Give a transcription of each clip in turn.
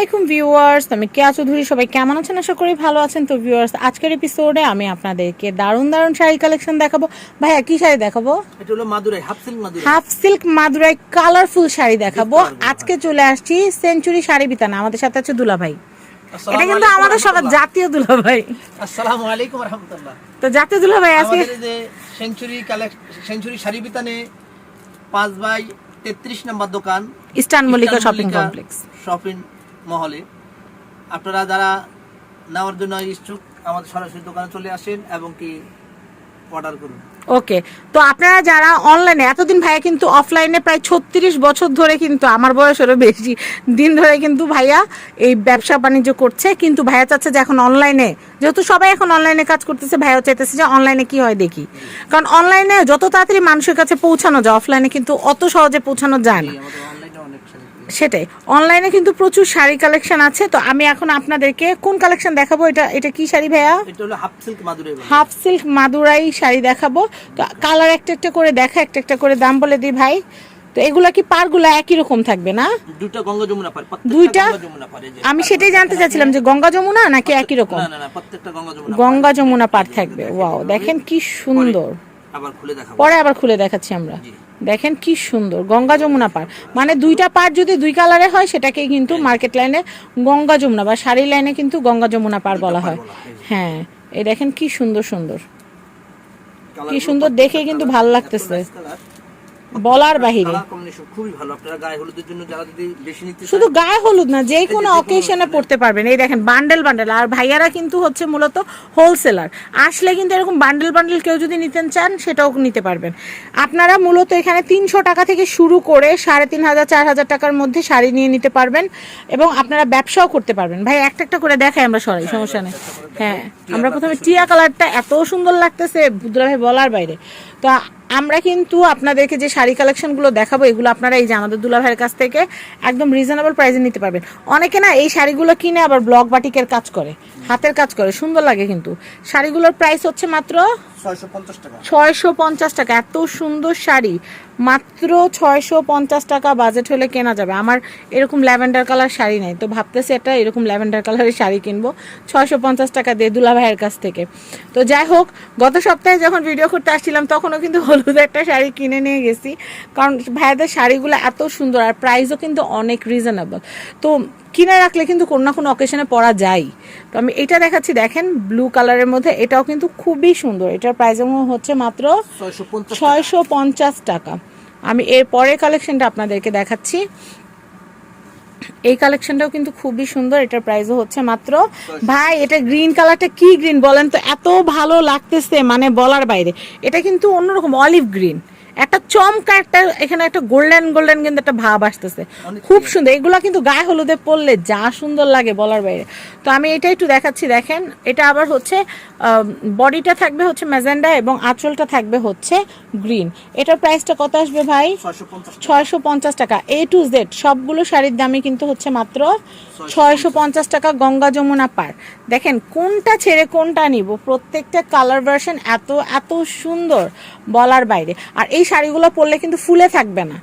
আলাইকুম ভিউয়ার্স আমি কেয়া চৌধুরী সবাই কেমন আছেন? আশা করি ভালো আছেন। তো ভিউয়ার্স আজকের এপিসোডে আমি আপনাদেরকে দারুণ দারুণ শাড়ি কালেকশন দেখাবো। ভাইয়া কি শাড়ি দেখাবো? এটা হলো Madurai half silk Madurai. Half silk Madurai colourful sari দেখাবো। আজকে চলে আসছি সেঞ্চুরি শাড়ি বিতানা। আমাদের সাথে আছে দুলা ভাই এটা কিন্তু আমাদের সবার জাতীয় দুলা ভাই আসসালামু আলাইকুম রাহমাতুল্লাহ। তো জাতীয় দুলা ভাই আজকে সেঞ্চুরি কালেকশন সেঞ্চুরি শাড়ি বিতানে 5 বাই 33 নম্বর দোকান। Eastern Mallika shopping complex shopping মহলে। আপনারা যারা নেওয়ার জন্য ইচ্ছুক আমাদের সরাসরি দোকানে চলে আসেন এবং কি অর্ডার করুন। ওকে তো আপনারা যারা অনলাইনে এতদিন ভাইয়া কিন্তু অফলাইনে প্রায় ছত্রিশ বছর ধরে কিন্তু আমার বয়সেরও বেশি দিন ধরে কিন্তু ভাইয়া এই ব্যবসা বাণিজ্য করছে। কিন্তু ভাইয়া চাচ্ছে যে এখন অনলাইনে যেহেতু সবাই এখন অনলাইনে কাজ করতেছে ভাইয়া চাইতেছে যে অনলাইনে কি হয় দেখি। কারণ অনলাইনে যত তাড়াতাড়ি মানুষের কাছে পৌঁছানো যায় অফলাইনে কিন্তু অত সহজে পৌঁছানো যায় না আমাদের অনলাইনে অনেক শাড়ি সেটাই। অনলাইনে কিন্তু প্রচুর শাড়ি কালেকশন আছে তো আমি এখন আপনাদেরকে কোন কালেকশন দেখাবো? এটা এটা কি শাড়ি ভাইয়া? হাফ সিল্ক মাদুরাই শাড়ি দেখাবো। তো কালার একটা একটা করে দেখা একটা একটা করে দাম বলে দিই ভাই। তো এগুলা কি পারগুলো একই রকম থাকবে না? দুইটা গঙ্গা যমুনা পার দুইটা? আমি সেটাই জানতে চাচ্ছিলাম যে গঙ্গা যমুনা নাকি একই রকম? না না না প্রত্যেকটা গঙ্গা যমুনা গঙ্গা যমুনা পার থাকবে। ওয়াও দেখেন কি সুন্দর। আবার খুলে দেখাবো। পরে আবার খুলে দেখাচ্ছি আমরা। জি। দেখেন কি সুন্দর গঙ্গা যমুনা পার। মানে দুইটা পার যদি দুই কালারে হয় সেটাকে কিন্তু মার্কেট লাইনে গঙ্গা যমুনা বা শাড়ি লাইনে কিন্তু গঙ্গা যমুনা পার বলা হয়। হ্যাঁ এই দেখেন কি সুন্দর সুন্দর। কি সুন্দর দেখে কিন্তু ভালো লাগতেছে। বলার বাহিরে। খুবই ভালো। আপনারা গায়ে হলুদের জন্য যারা যদি বেশি নিতে শুধু গায়ে হলুদ না যে কোনো অকেশনে পড়তে পারবেন। এই দেখেন বান্ডেল বান্ডেল আর ভাইয়ারা কিন্তু হচ্ছে মূলত হোলসেলার আসলে কিন্তু এরকম বান্ডেল বান্ডেল কেউ যদি নিতে চান সেটাও নিতে পারবেন। আপনারা মূলত এখানে তিনশো টাকা থেকে শুরু করে সাড়ে তিন হাজার চার হাজার টাকার মধ্যে শাড়ি নিয়ে নিতে পারবেন এবং আপনারা ব্যবসাও করতে পারবেন। ভাই একটা একটা করে দেখাই আমরা সরাই সমস্যা নেই। হ্যাঁ আমরা প্রথমে টিয়া কালারটা এত সুন্দর লাগতেছে বুদ্রা ভাই বলার বাইরে। তো আমরা কিন্তু আপনাদেরকে যে শাড়ি কালেকশনগুলো দেখাবো, এগুলো আপনারা এই যে আমাদের দুলা ভাইয়ের কাছ থেকে একদম রিজনেবল প্রাইসে নিতে পারবেন। অনেকে না এই শাড়িগুলো কিনে আবার ব্লক বাটিকের কাজ করে, হাতের কাজ করে, সুন্দর লাগে কিন্তু। শাড়িগুলোর প্রাইস হচ্ছে মাত্র ছয়শো পঞ্চাশ টাকা। এত সুন্দর শাড়ি। মাত্র ছয়শো পঞ্চাশ টাকা বাজেট হলে কেনা যাবে। আমার এরকম ল্যাভেন্ডার কালার শাড়ি নেই, তো ভাবতেছি একটা এরকম ল্যাভেন্ডার কালারের শাড়ি কিনবো। ছয়শো পঞ্চাশ টাকা দিয়ে দুলা ভাইয়ের কাছ থেকে। তো যাই হোক, গত সপ্তাহে যখন ভিডিও করতে আসছিলাম, তখনও কিন্তু হলুদ একটা শাড়ি কিনে নিয়ে গেছি। কারণ ভাইয়াদের শাড়িগুলো এত সুন্দর আর প্রাইসও কিন্তু অনেক রিজনেবল তো কিনে রাখলে কিন্তু কোনো না কোনো অকেশনে পরা যায়। তো আমি এটা দেখাচ্ছি দেখেন ব্লু কালারের মধ্যে। এটাও কিন্তু খুবই সুন্দর। এটার প্রাইস হচ্ছে মাত্র ছয়শো পঞ্চাশ টাকা। আমি এর পরের কালেকশনটা আপনাদেরকে দেখাচ্ছি। এই কালেকশনটাও কিন্তু খুবই সুন্দর। এটার প্রাইসও হচ্ছে মাত্র ভাই এটা গ্রিন কালারটা কি গ্রিন বলেন তো? এত ভালো লাগতেছে মানে বলার বাইরে। এটা কিন্তু অন্যরকম অলিভ গ্রিন একটা চমকা একটা এখানে একটা গোল্ডেন গোল্ডেন কিন্তু একটা ভাব আসতেছে। খুব সুন্দর এগুলো কিন্তু গায়ে হলুদে পরলে যা সুন্দর লাগে বলার বাইরে। তো আমি এটা একটু দেখাচ্ছি দেখেন এটা আবার হচ্ছে বডিটা থাকবে হচ্ছে ম্যাজেন্ডা এবং আঁচলটা থাকবে হচ্ছে গ্রিন। এটার প্রাইসটা কত আসবে ভাই? ছয়শো পঞ্চাশ টাকা। এ টু জেড সবগুলো শাড়ির দামই কিন্তু হচ্ছে মাত্র ছয়শো পঞ্চাশ টাকা গঙ্গা যমুনা পার। দেখেন কোনটা ছেড়ে কোনটা নিব? প্রত্যেকটা কালার ভার্সন এত এত সুন্দর বলার বাইরে। আর এই শাড়িগুলো পরলে কিন্তু ফুলে থাকবে না।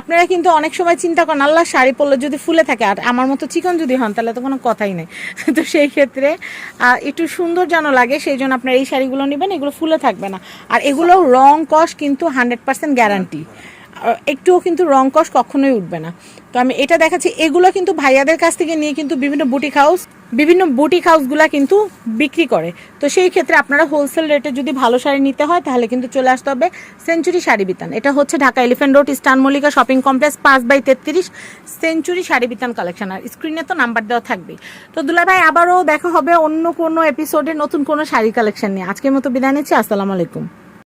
আপনারা কিন্তু অনেক সময় চিন্তা করেন, আল্লাহ শাড়ি পরলে যদি ফুলে থাকে, আর আমার মতো চিকন যদি হন, তাহলে তো কোনো কথাই নেই। তো সেই ক্ষেত্রে একটু সুন্দর যেন লাগে, সেই জন্য আপনারা এই শাড়িগুলো নেবেন, এগুলো ফুলে থাকবে না। আর এগুলো রং কস কিন্তু হান্ড্রেড পার্সেন্ট গ্যারান্টি একটুও কিন্তু রং কস কখনোই উঠবে না। তো আমি এটা দেখাচ্ছি। এগুলো কিন্তু ভাইয়াদের কাছ থেকে নিয়ে কিন্তু বিভিন্ন বুটিক হাউস বিভিন্ন বুটিক হাউসগুলা কিন্তু বিক্রি করে। তো সেই ক্ষেত্রে আপনারা হোলসেল রেটে যদি ভালো শাড়ি নিতে হয়, তাহলে কিন্তু চলে আসতে হবে সেঞ্চুরি শাড়ি বিতান। এটা হচ্ছে Dhaka Elephant Road Eastern Mallika shopping complex পাঁচ বাই তেত্রিশ সেঞ্চুরি শাড়ি বিতান কালেকশন আর স্ক্রিনে তো নাম্বার দেওয়া থাকবে তো দুলা ভাই, আবারও দেখা হবে অন্য কোনো এপিসোডে নতুন কোনো শাড়ি কালেকশন নিয়ে। আজকের মতো বিদায় নিচ্ছি, আসসালামু আলাইকুম।